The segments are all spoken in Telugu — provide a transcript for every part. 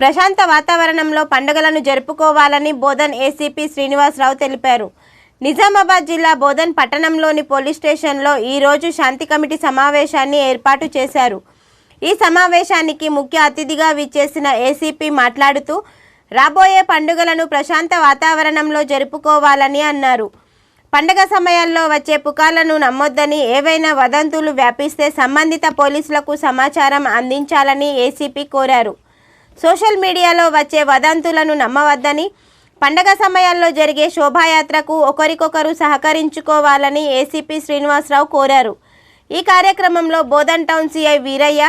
ప్రశాంత వాతావరణంలో పండుగలను జరుపుకోవాలని బోధన్ ఏసీపీ శ్రీనివాసరావు తెలిపారు. నిజామాబాద్ జిల్లా బోధన్ పట్టణంలోని పోలీస్ స్టేషన్లో ఈరోజు శాంతి కమిటీ సమావేశాన్ని ఏర్పాటు చేశారు. ఈ సమావేశానికి ముఖ్య అతిథిగా విచ్చేసిన ఏసీపీ మాట్లాడుతూ రాబోయే పండుగలను ప్రశాంత వాతావరణంలో జరుపుకోవాలని అన్నారు. పండగ సమయాల్లో వచ్చే పుకార్లను నమ్మొద్దని ఏవైనా వదంతులు వ్యాపిస్తే సంబంధిత పోలీసులకు సమాచారం అందించాలని ఏసీపీ కోరారు. సోషల్ మీడియాలో వచ్చే వదంతులను నమ్మవద్దని పండగ సమయాల్లో జరిగే శోభాయాత్రకు ఒకరికొకరు సహకరించుకోవాలని ఏసీపీ శ్రీనివాసరావు కోరారు. ఈ కార్యక్రమంలో బోధన్ టౌన్ సిఐ వీరయ్య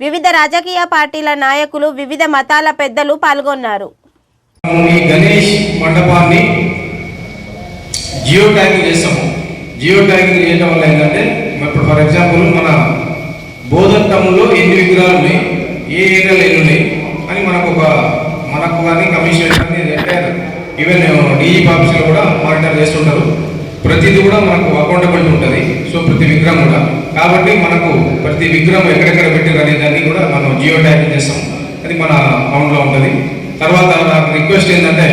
వివిధ రాజకీయ పార్టీల నాయకులు వివిధ మతాల పెద్దలు పాల్గొన్నారు. గణేష్ మండపాన్ని జియో ట్యాగింగ్ చేస్తాము. జియో ట్యాగింగ్ చేయడం వల్ల ఏంటంటే ఇప్పుడు ఫర్ ఎగ్జాంపుల్ మన బోధన్ టౌన్లో ఎన్ని విగ్రహాలు ఉన్నాయి. ఏ ఏరియాలో ఎన్ని ఉన్నాయి? అని మనకు ఒక మనకు కానీ కమిషన్ కానీ ఎంటైర్ ఈవెన్ డిఈ ఆఫీసులో కూడా మానిటర్ చేస్తుంటారు. ప్రతిదీ కూడా మనకు అకౌంటబుల్ ఉంటుంది. సో ప్రతి విగ్రహం కూడా. కాబట్టి మనకు ప్రతి విగ్రహం ఎక్కడెక్కడ పెట్టారు అనే దాన్ని కూడా మనం జియో ట్యాగింగ్ చేస్తాం. అది మన అకౌంట్లో ఉంటుంది. తర్వాత నాకు రిక్వెస్ట్ ఏంటంటే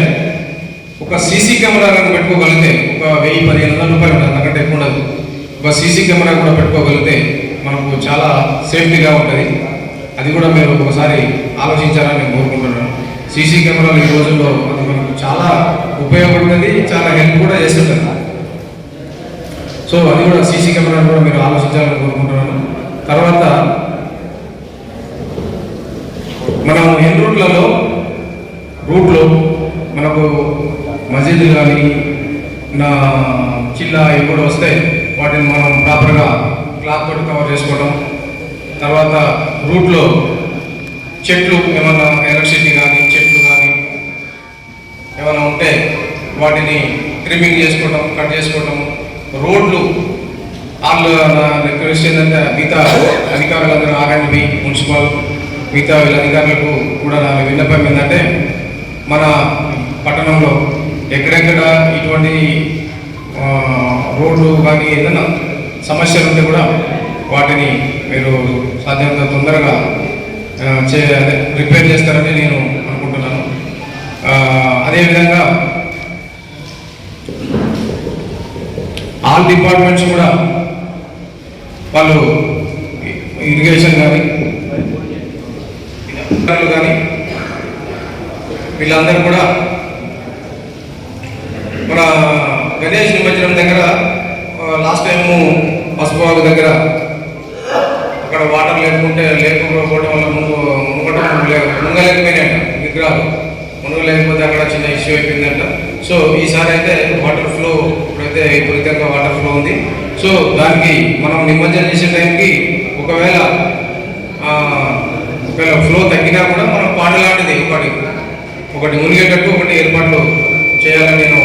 ఒక సీసీ కెమెరా కనుక పెట్టుకోగలిగితే ఒక వెయ్యి పదిహేను వందల రూపాయలు ఉంటుంది. అంతకంటే ఎక్కువ ఉండదు. ఒక సీసీ కెమెరా కూడా పెట్టుకోగలిగితే మనకు చాలా సేఫ్టీగా ఉంటుంది. అది కూడా మీరు ఒకసారి ఆలోచించాలని నేను కోరుకుంటున్నాను. సీసీ కెమెరాలు ఈ రోజుల్లో అది మనకు చాలా ఉపయోగపడుతుంది చాలా హెల్ప్ కూడా చేస్తుంటుంది. సో అది కూడా సీసీ కెమెరా కూడా మీరు ఆలోచించాలని కోరుకుంటున్నాను. తర్వాత మనం ఎన్ రూట్లలో రూట్లో మనకు మసీదులు కానీ నా చిల్లా ఇవి కూడా వస్తాయి వాటిని మనం ప్రాపర్గా క్లాత్ తోటి కవర్ చేసుకోవడం తర్వాత రూట్లో చెట్లు ఏమైనా ఎలక్ట్రిసిటీ కానీ చెట్లు కానీ ఏమైనా ఉంటే వాటిని ట్రిమ్మింగ్ చేసుకోవటం కట్ చేసుకోవటం రోడ్లు వాళ్ళు నా రిక్వెస్ట్ ఏంటంటే మిగతా అధికారులందరూ ఆర్ఎండ్బి మున్సిపల్ మిగతా వీళ్ళ అధికారులకు కూడా నా విన్నపం ఏంటంటే మన పట్టణంలో ఎక్కడెక్కడ ఇటువంటి రోడ్లు కానీ ఏదైనా సమస్యలు ఉంటే కూడా వాటిని మీరు సాధ్యమైనంత తొందరగా చే అదే రిపేర్ చేస్తారని నేను అనుకుంటున్నాను. అదేవిధంగా ఆల్ డిపార్ట్మెంట్స్ కూడా వాళ్ళు ఇరిగేషన్ కానీ కానీ వీళ్ళందరూ కూడా మన గణేష్ నిమజ్జనం దగ్గర లాస్ట్ టైము పసుపు దగ్గర అక్కడ వాటర్ లేకుంటే లేకపోవడం వల్ల మునుగు మునగడం మునగలేకపోయినాయంట విగ్రహాలు. మునగలేకపోతే అక్కడ చిన్న ఇష్యూ అయిపోయిందంట. సో ఈసారి అయితే వాటర్ ఫ్లో ఇప్పుడైతే విపరీతంగా వాటర్ ఫ్లో ఉంది. సో దానికి మనం నిమజ్జనం చేసే టైంకి ఒకవేళ ఒకవేళ ఫ్లో తగ్గినా కూడా మనం పాట లాంటిది ఒకటి ఒకటి మునిగేటట్టు ఒకటి ఏర్పాట్లు చేయాలని నేను